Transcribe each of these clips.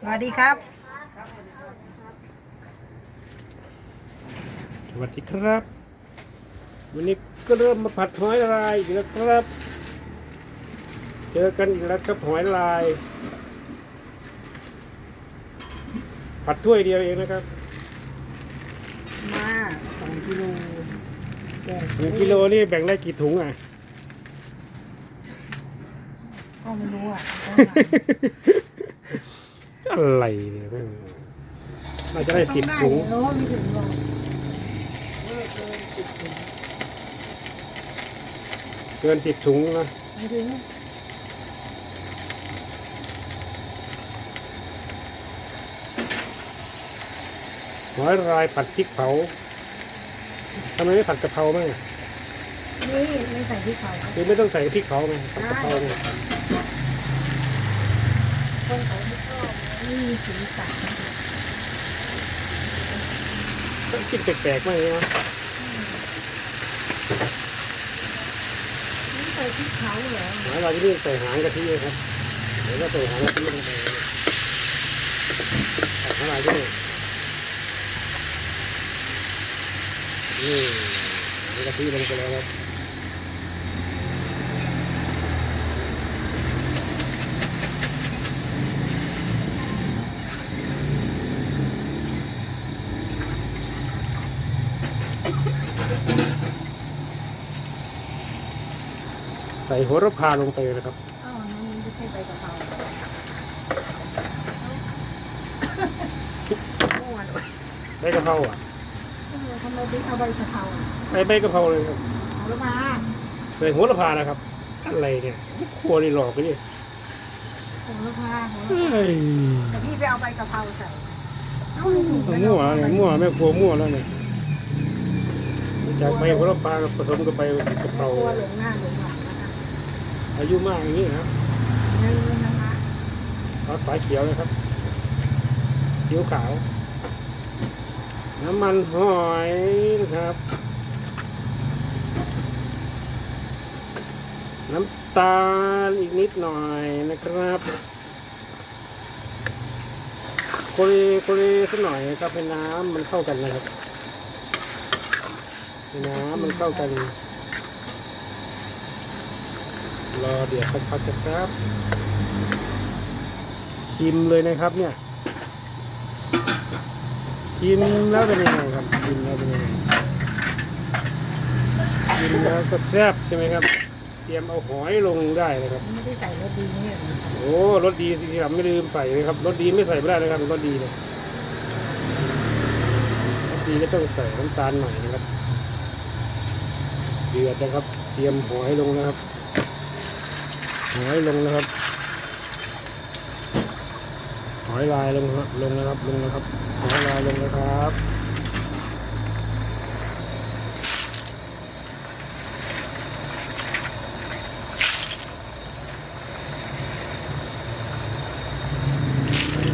สวัสดีครับ สวัสดีครับ วันนี้ก็เริ่มมาผัดหอยลายอีกแล้วครับ เจอกันอีกแล้วครับหอยลาย ผัดถ้วยเดียวเองนะครับมาสองกิโลแกงหนึ่งกิโลนี่แบ่งได้กี่ถุงอะ ก็ไม่รู้อะ อะไรเนี่ยแม่งน่าจะได้สิบถุงโลไม่ถึงโลเกินสิบถุงนะไม่ถึงหอยลายผัดพริกเผาทำไมไม่ผัดกะเพราบ้างอะนี่ไม่ใส่พริกเผาคือไม่ต้องใส่พริกเผาไงผัดกะเพราเนี่ยคนเขา ไม่ชอบไม่มีสีสันต้องกินแปลกๆมากเลยนะไม่ใส่พริกเผาเหรอหมายเราจะเรียกใส่หางกะทิเลยครับเดี๋ยวก็ใส่หางกะทิลงไปผัดหางด้วยนี่หางกะทิลงไปแล้วครับ ใส่โหระพาลงไปนะครับอ้าวนั่นไม่ใช่ใบกะเพรามั่วด้วยใบกะเพราอะเออทำไมถึงเอาใบกะเพราอะใส่ใบกะเพราเลยครับเอาแล้วมาใส่โหระพานะครับ อะไรเนี่ยครัวนี่หลอกไปดิโหระพาโหระเฮ้พายแต่พี่ไปเอาใบกะเพราใส่เอ้าไม่ถูกมั่วเนี่ยมั่วแม่ครัวมั่วแล้วเนี่ยจากใบโหระพาผสมกับใบกะเพรากลัวหลงหน้าหลงหลังนะคะ อายุมากอย่างนี้นะอย่าลืมนะคะรสฝาเขียวนะครับเขียวขาว น้ำมันหอยนะครับ น้ำตาลอีกนิดหน่อยนะครับโคเรโคเรสักหน่อยนะครับให้น้ำมันเข้ากันนะครับให้น้ำมันเข้ากัน รอเดี๋ยวสักพักนะครับ ชิมเลยนะครับเนี่ยชิมแล้วเป็นยังไงครับชิมแล้วเป็นยังไงชิมแล้วก็แซ่บใช่ไหมครับ เตรียมเอาหอยลงได้เลยครับ ไม่ได้ใส่รสดีเนี่ยโอ้รสดีสิครับไม่ลืมใส่เลยครับรสดีไม่ใส่ไม่ได้เลยครับรสดีเนี่ยรสดีก็ต้องใส่น้ำตาลหน่อยนะครับ เดือดนะครับ เตรียมหอยลงนะครับ หอยลงนะครับหอยลายลงครับลงนะครับลงนะครับหอยลายลงนะครับ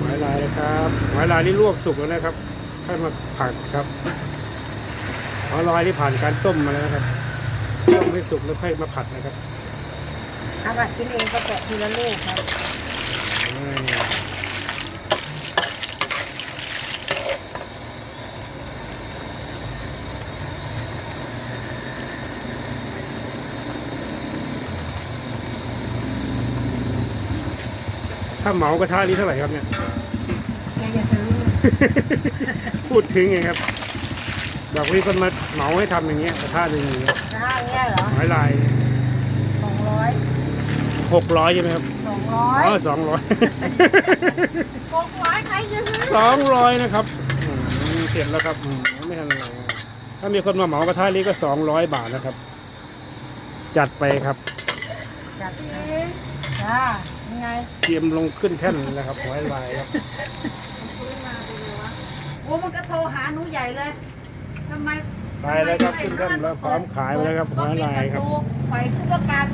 หอยลายนะครับหอยลายนี่ลวกสุกแล้วนะครับค่อยมาผัดครับหอยลายที่ผ่านการต้มมาแล้วนะครับต้มให้สุกแล้วค่อยมาผัดนะครับ เอาผัดกินเองก็แกะทีละลูกครับอืมถ้าเหมากระทะนี้เท่าไหร่ครับเนี่ย แกอย่าซื้อพูดถึงไงครับบอกมีคนมาเหมาให้ทำอย่างเงี้ยกระทะหนึ่งอย่างเงี้ยถ้าอย่างเงี้ยเหรอหอยลายสองร้อย หกร้อยใช่ไหมครับสองร้อยอ๋อสองร้อย หกร้อยใครจะซื้อสองร้อยนะครับอืมเสร็จแล้วครับอืมไม่ทันไรถ้ามีคนมาเหมากระทะนี้ก็สองร้อยบาทนะครับ จัดไปครับ จัดไปจ้ายังไงเตรียมลงขึ้นแท่นแล้วครับหอยลายครับ โอ้มันก็โทรหาหนูใหญ่เลยทำไมไปแล้วครับขึ้นแท่นแล้วพร้อมขายไปแล้วครับหอยลายครับ ไฟผู้ประกาศ